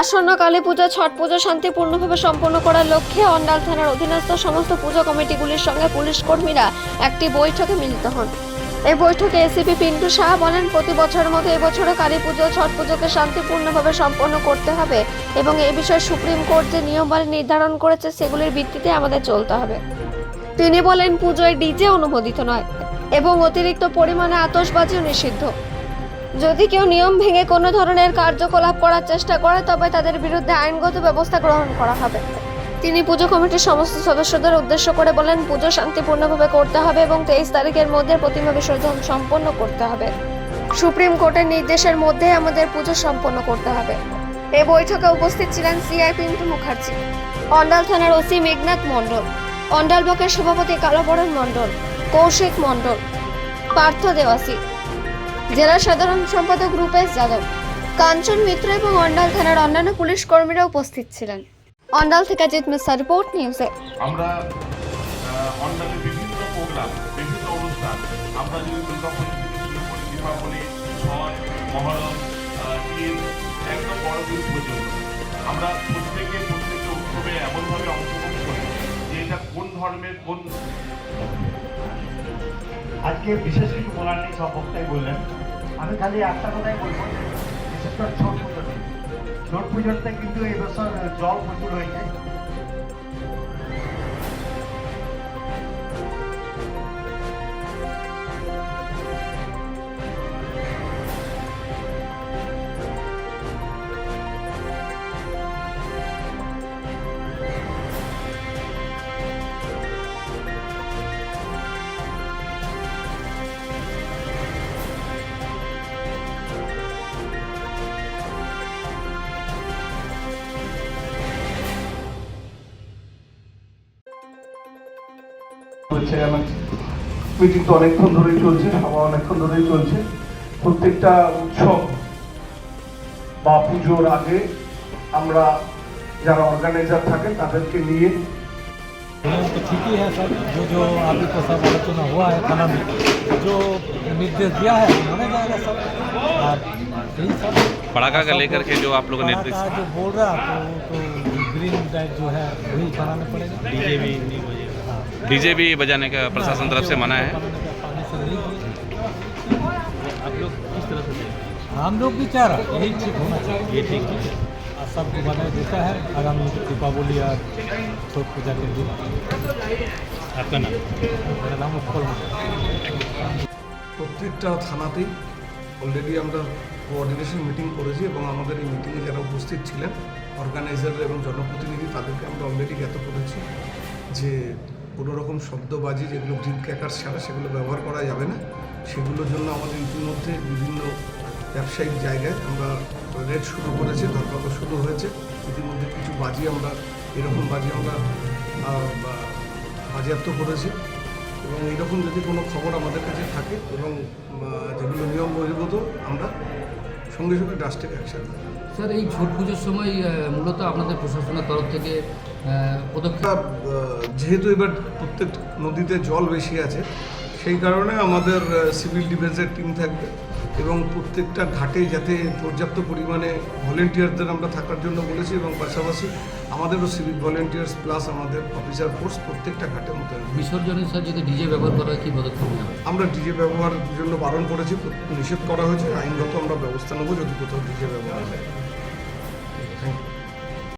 আসন্ন কালী পুজো, ছট পুজো শান্তিপূর্ণভাবে সম্পন্ন করার লক্ষ্যে অন্ডাল থানার অধীনস্থ সমস্ত পুজো কমিটিগুলির সঙ্গে পুলিশ কর্মীরা একটি বৈঠকে মিলিত হন। এই বৈঠকে এসিপি পিন্টু শাহ বলেন, প্রতি বছরের মতো এবছরও কালী পুজো ছট পুজোকে শান্তিপূর্ণভাবে সম্পন্ন করতে হবে এবং এ বিষয়ে সুপ্রিম কোর্ট যে নিয়মাবলী নির্ধারণ করেছে সেগুলির ভিত্তিতে আমাদের চলতে হবে। তিনি বলেন, পুজোয় ডিজে অনুমোদিত নয় এবং অতিরিক্ত পরিমাণে আতশবাজিও নিষিদ্ধ। যদি কেউ নিয়ম ভেঙে কোনো ধরনের কার্যকলাপ করার চেষ্টা করে, তবে তাদের বিরুদ্ধে আইনগত ব্যবস্থা গ্রহণ করা হবে। তিনি পুজো কমিটির সমস্ত সদস্যদের উদ্দেশ্য করে বলেন, পুজো শান্তিপূর্ণভাবে করতে হবে এবং তেইশ তারিখের মধ্যে প্রতিমা বিসর্জন সম্পন্ন করতে হবে। সুপ্রিম কোর্টের নির্দেশের মধ্যে আমাদের পুজো সম্পন্ন করতে হবে। এ বৈঠকে উপস্থিত ছিলেন সিআই পিন্টু মুখার্জি, অন্ডাল থানার ওসি মেঘনাথ মণ্ডল, অন্ডাল ব্লকের সভাপতি কালাবরণ মণ্ডল, কৌশিক মণ্ডল, পার্থ দেওয়াসী জেলা সাধারণ সম্পাদক রূপেশ যাদব। কাঞ্চন মিত্র এবং অন্ডাল থানার অন্যান্য পুলিশ কর্মীরা উপস্থিত ছিলেন। অন্ডাল থেকে জিৎ মিশ্রা রিপোর্ট, নিউজে আমরা অন্যান্য বিভিন্ন প্রোগ্রাম, বিভিন্ন অনুষ্ঠান, আমরা যদি দীপাবলি ছয় মহরম একদম বড় দিন পর্যন্ত আমরা প্রত্যেকে উৎসবে এমনভাবে অংশগ্রহণ করি যে এটা কোন ধর্মের, কোন আজকে বিশেষ কিছু বলার নেই, সব বক্তাই বললেন। আমি খালি একটা কথাই বলব, বিশেষ করে ছট পুজো নিয়ে ছট পুজোতে কিন্তু এই বছর জল প্রচুর হয়েছে। হচ্ছে আমার মিটিং তো অনেকক্ষণ ধরেই চলছে সভা অনেকক্ষণ ধরেই চলছে প্রত্যেকটা উৎসব বা পুজোর আগে আমরা যারা অর্গানাইজার থাকেন তাদেরকে নিয়ে तो ठीक ही है सर जो जो अभी तो सब आलोचना हुआ है थाना में जो निर्देश दिया है माना जाएगा सर और यही सब पड़ाका का लेकर के जो आप लोग ने निर्देश पटाखा जो बोल रहा तो तो ग्रीन लाइट जो है वही बनाना पड़ेगा डीजे भी नहीं बजेगा डीजे भी बजाने का प्रशासन तरफ से मना है पानी से नहीं बजेगा। आप लोग किस तरह से हम लोग भी चाह रहे हैं यही ठीक होना चाहिए ये ठीक है और सबको बनाए देता है आगामी दीपावली और छठ पूजा के दिन आपका नाम मेरा नाम उत्पल मुखर्जी। প্রত্যেকটা থানাতেই অলরেডি আমরা কোঅর্ডিনেশন মিটিং করেছি এবং আমাদের এই মিটিংয়ে যারা উপস্থিত ছিলেন অর্গানাইজার এবং জনপ্রতিনিধি তাদেরকে আমরা অলরেডি জ্ঞাত করেছি যে কোনো রকম শব্দবাজি যেগুলো ড্রিল ক্যাকার ছাড়া সেগুলো ব্যবহার করা যাবে না। সেগুলোর জন্য আমাদের ইতিমধ্যে বিভিন্ন ব্যবসায়িক জায়গায় আমরা রেড শুরু করেছি ধরপাকড় শুরু হয়েছে। ইতিমধ্যে কিছু বাজি আমরা, এরকম বাজি আমরা বাজেয়াপ্ত করেছি। এবং এইরকম যদি কোনো খবর আমাদের কাছে থাকে এবং যেগুলো নিয়ম বহির্ভূত আমরা সঙ্গে সঙ্গে ড্রাস্টিক অ্যাকশন স্যার এই ছট পুজোর সময় মূলত আপনাদের প্রশাসনের তরফ থেকে পদক্ষেপ যেহেতু এবার প্রত্যেক নদীতে জল বেশি আছে সেই কারণে আমাদের সিভিল ডিফেন্সের টিম থাকবে। এবং প্রত্যেকটা ঘাটে যাতে পর্যাপ্ত পরিমাণে ভলেন্টিয়ারদের আমরা থাকার জন্য বলেছি এবং পাশাপাশি আমাদেরও সিভিক ভলেন্টিয়ার্স প্লাস আমাদের অফিসার ফোর্স প্রত্যেকটা ঘাটে মতো বিসর্জনের সাথে যদি ডিজে ব্যবহার করা হয় কী পদক্ষেপ আমরা ডিজে ব্যবহারের জন্য বারণ করেছি নিষেধ করা হয়েছে। আইনগত আমরা ব্যবস্থা নেব যদি কোথাও ডিজে ব্যবহার হয়। Thank you